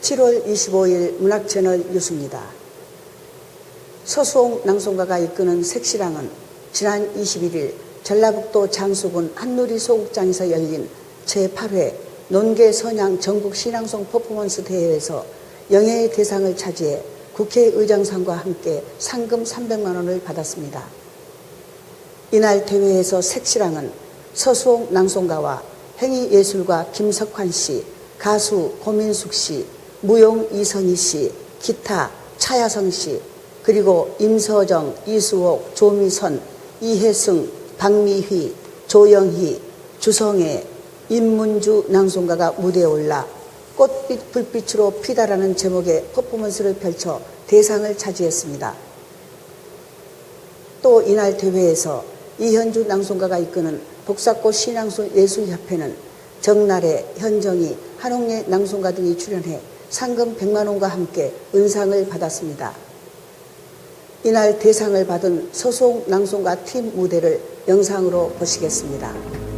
7월 25일 문학채널 뉴스입니다. 서수홍 낭송가가 이끄는 색시랑은 지난 21일 전라북도 장수군 한누리 소극장에서 열린 제8회 논계 선양 전국 신앙송 퍼포먼스 대회에서 영예의 대상을 차지해 국회의장상과 함께 상금 300만 원을 받았습니다. 이날 대회에서 색시랑은 서수홍 낭송가와 행위예술가 김석환 씨, 가수 고민숙 씨, 무용 이선희 씨, 기타 차야성 씨, 그리고 임서정, 이수옥, 조미선, 이혜승, 박미휘, 조영희, 주성애, 임문주 낭송가가 무대에 올라 꽃빛 불빛으로 피다라는 제목의 퍼포먼스를 펼쳐 대상을 차지했습니다. 또 이날 대회에서 이현주 낭송가가 이끄는 복사꽃 신앙소 예술협회는 정날의 현정이 한옥예 낭송가 등이 출연해 상금 100만 원과 함께 은상을 받았습니다. 이날 대상을 받은 서송 낭송가 팀 무대를 영상으로 보시겠습니다.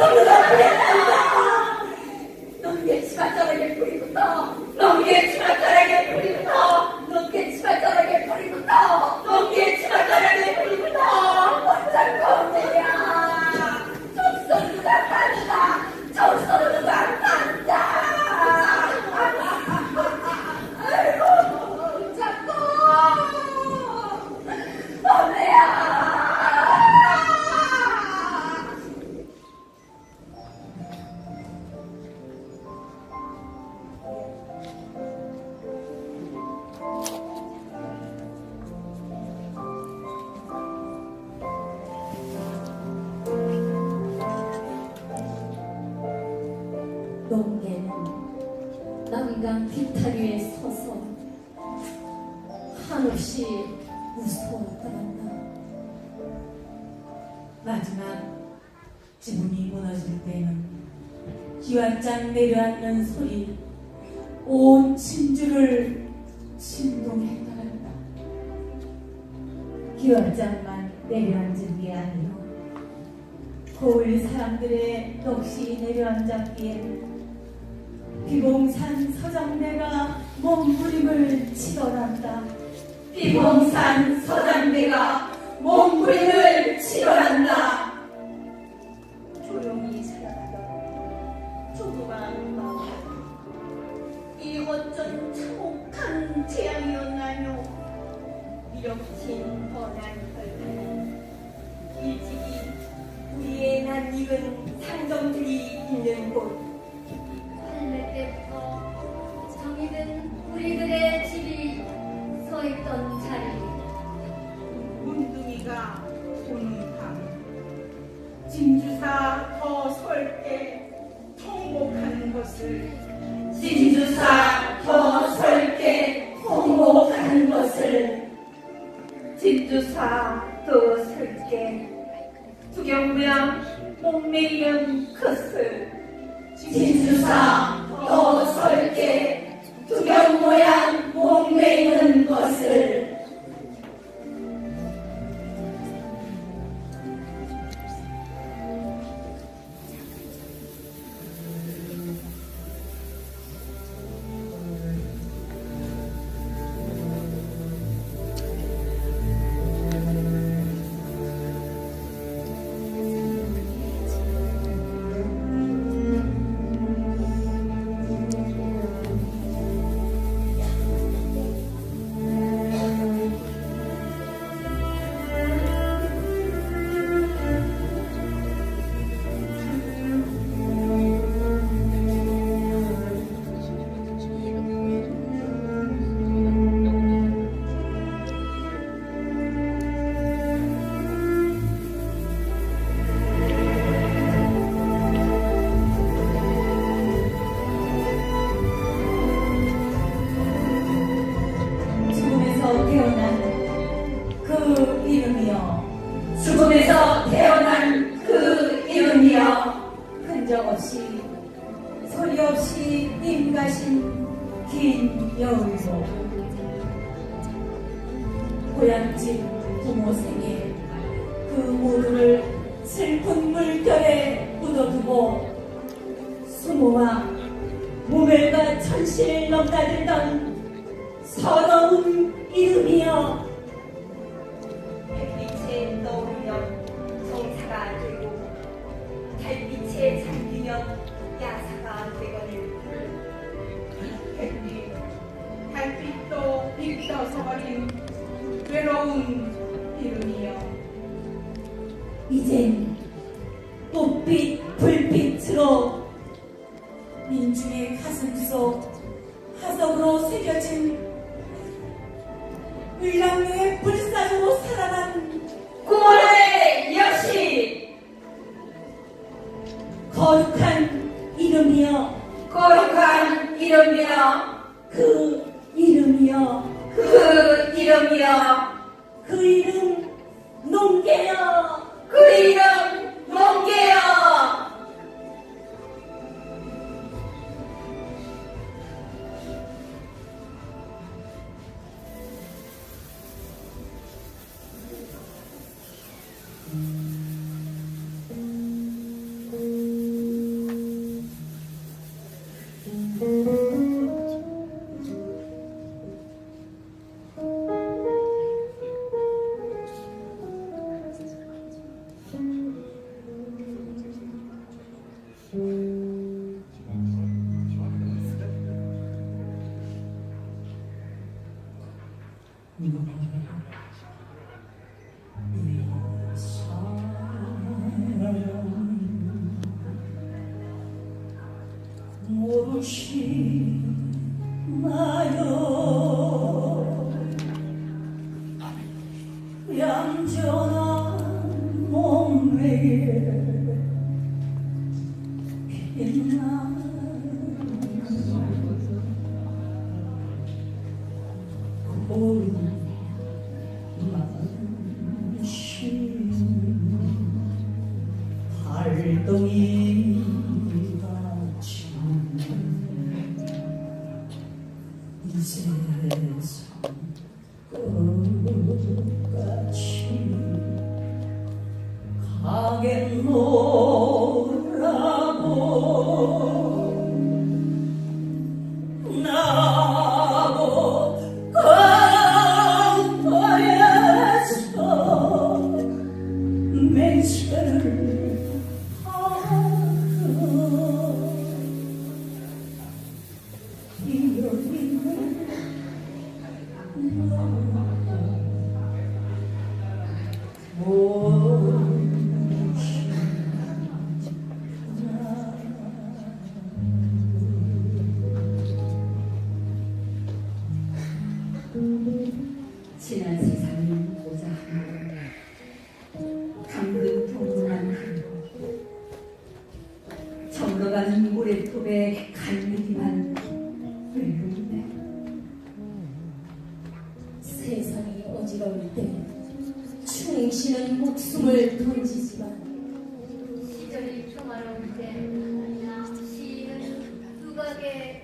적성누 한없이 무서웠더란다. 마지막 지문이 무너질 때는 기완장 내려앉는 소리 온 진주를 진동했다 한다. 기완장만 내려앉은 게 아니오. 고을 사람들의 역시 내려앉았기에 비봉산 서장대가 몸부림을 치더란다. 비봉산 서장대가 몸부림을 치러한다. 조용히 살아가던 조그만 마음 이 어쩐 참혹한 재앙이었나요 이렇긴 뻔한 혈관 일찍이 우리의 낯익은 상점들이 있는 곳 없이 소리 없이 임가신 긴 여울로 고향집 부모 생에 그 모두를 슬픈 물결에 묻어두고 수모와 무멸과 천실 넘나들던 서러운 이름이여 이젠 꽃빛 불빛으로 민중의 가슴 속 화석으로 새겨진 을랑의 불사조로 살아난 9월의 여시 거룩한 이름이여 거룩한 이름이여 그 이름이여 그 이름이여 그 이름 농계여 그 이름 농계여 모르시나요. 얌전한 몸매에 정거가는 모래톱에 갈매기만 외로우네 세상이 어지러울 때 충신은 목숨을 던지지만 시절이 평화로울 때 시인은 두각에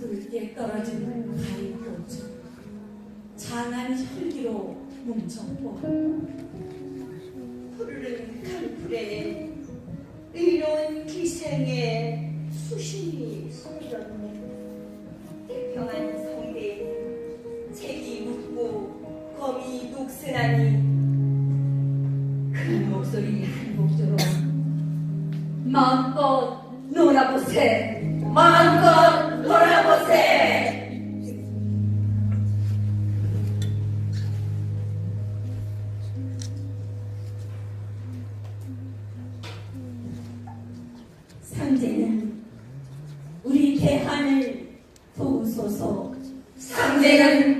붉게 떨어지는 가위꽃 장한 혈기로 뭉쳤고 푸르른 강풀에 의로운 기생의 수심이 쏟았네. 태평한 성대에 책이 묻고 검이 녹슬하니 큰 목소리 한 목조로 마음껏 놀아보세 상제는 우리 대한을 도우소서. 상제는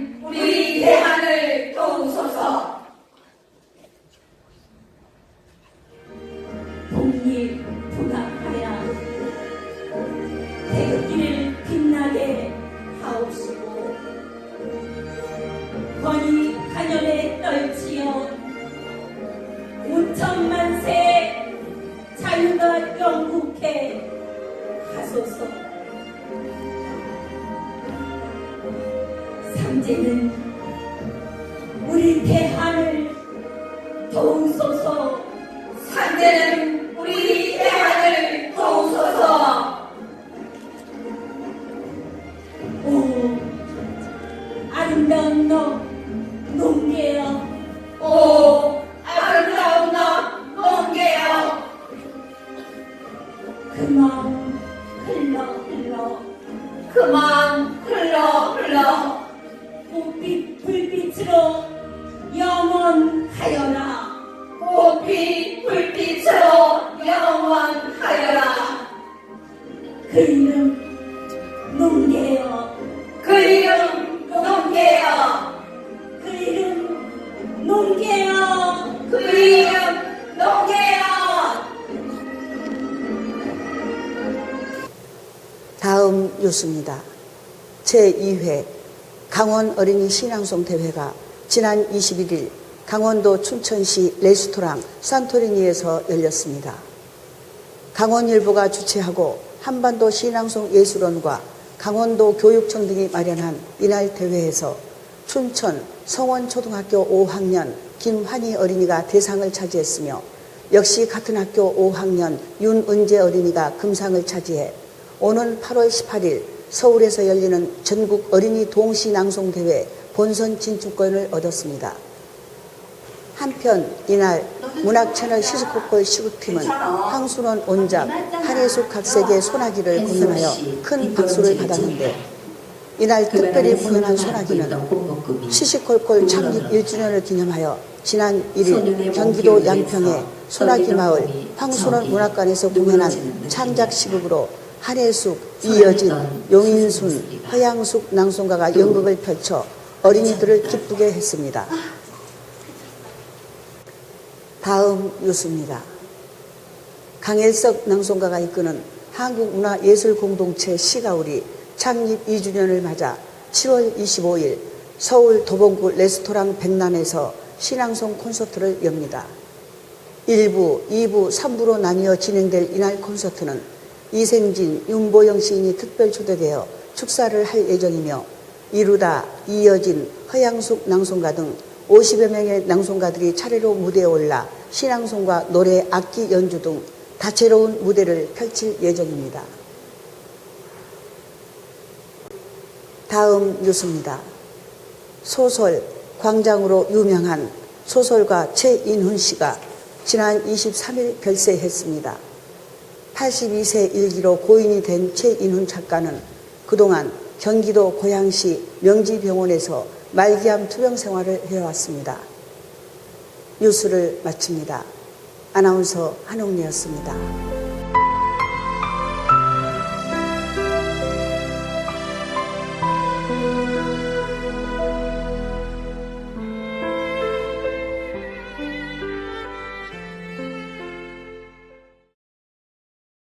영국해 하소서. 삼재는 그만 흘러 흘러. 그만 흘러 흘러. 꽃빛 불빛으로 영원하여라. 꽃빛 불빛으로 영원하여라. 그 이름 다음 뉴스입니다. 제2회 강원 어린이 신앙송 대회가 지난 21일 강원도 춘천시 레스토랑 산토리니에서 열렸습니다. 강원일보가 주최하고 한반도 신앙송 예술원과 강원도 교육청 등이 마련한 이날 대회에서 춘천 성원초등학교 5학년 김환희 어린이가 대상을 차지했으며 역시 같은 학교 5학년 윤은재 어린이가 금상을 차지해 오는 8월 18일 서울에서 열리는 전국 어린이 동시 낭송 대회 본선 진출권을 얻었습니다. 한편 이날 문학 채널 시스코콜 시국팀은 황순원 온작, 한혜숙 각색의 소나기를 공연하여 큰 박수를 받았는데 이날 특별히 공연한 소나기는 시시콜콜 창립 1주년을 기념하여 지난 1일 경기도 양평의 소나기 마을 황순원 문학관에서 공연한 창작 시극으로 한혜숙, 이여진, 용인순, 허양숙 낭송가가 연극을 펼쳐 어린이들을 기쁘게 했습니다. 다음 뉴스입니다. 강일석 낭송가가 이끄는 한국문화예술공동체 시가울이 창립 2주년을 맞아 7월 25일 서울 도봉구 레스토랑 백란에서 신앙송 콘서트를 엽니다. 1부, 2부, 3부로 나뉘어 진행될 이날 콘서트는 이생진, 윤보영 시인이 특별 초대되어 축사를 할 예정이며 이루다, 이여진, 허양숙 낭송가 등 50여 명의 낭송가들이 차례로 무대에 올라 신앙송과 노래, 악기 연주 등 다채로운 무대를 펼칠 예정입니다. 다음 뉴스입니다. 소설 광장으로 유명한 소설가 최인훈 씨가 지난 23일 별세했습니다. 82세 일기로 고인이 된 최인훈 작가는 그동안 경기도 고양시 명지병원에서 말기암 투병 생활을 해왔습니다. 뉴스를 마칩니다. 아나운서 한옥리였습니다.